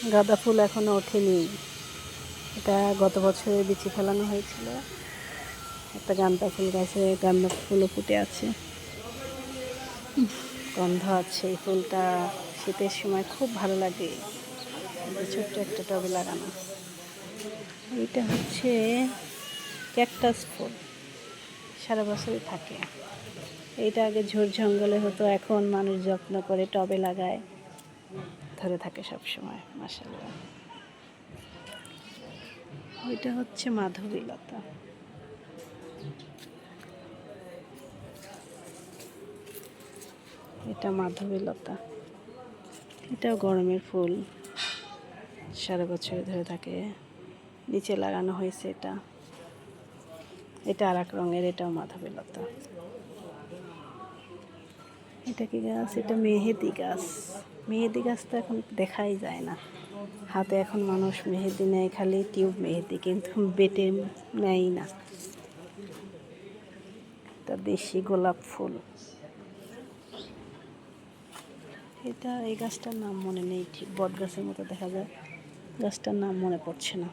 গাঁদা ফুল এখনও ওঠেনি। এটা গত বছরে বিচি ফেলানো হয়েছিল। একটা গান্দা ফুল গাছে গান্দা ফুলও ফুটে আছে। গন্ধ আছে। এই ফুলটা শীতের সময় খুব ভালো লাগে। ছোট্ট একটা টবে লাগানো। এইটা হচ্ছে ক্যাকটাস ফুল। সারা বছরই থাকে। এইটা আগে ঝোড় জঙ্গলে হতো, এখন মানুষ যত্ন করে টবে লাগায়। ধরে থাকে সব সময় মাসাল্লাহ ওইটা হচ্ছে মাধবীলতা। এটা মাধবীলতা। এটাও গরমের ফুল। সারা বছর ধরে থাকে। নিচে লাগানো হয়েছে এটা। এটা আর এক রঙের, এটাও মাধবীলতা। এটা কি গাছ? এটা মেহেদি গাছ। মেহেদি গাছ তো এখন দেখাই যায় না। হাতে এখন মানুষ মেহেদি নেয়, খালি টিউব মেহেদি, কিন্তু বেটে নেয় না। তা দেশি গোলাপ ফুল। এটা এই গাছটার নাম মনে নেই, ঠিক বট গাছের মতো দেখা যায়। গাছটার নাম মনে পড়ছে না।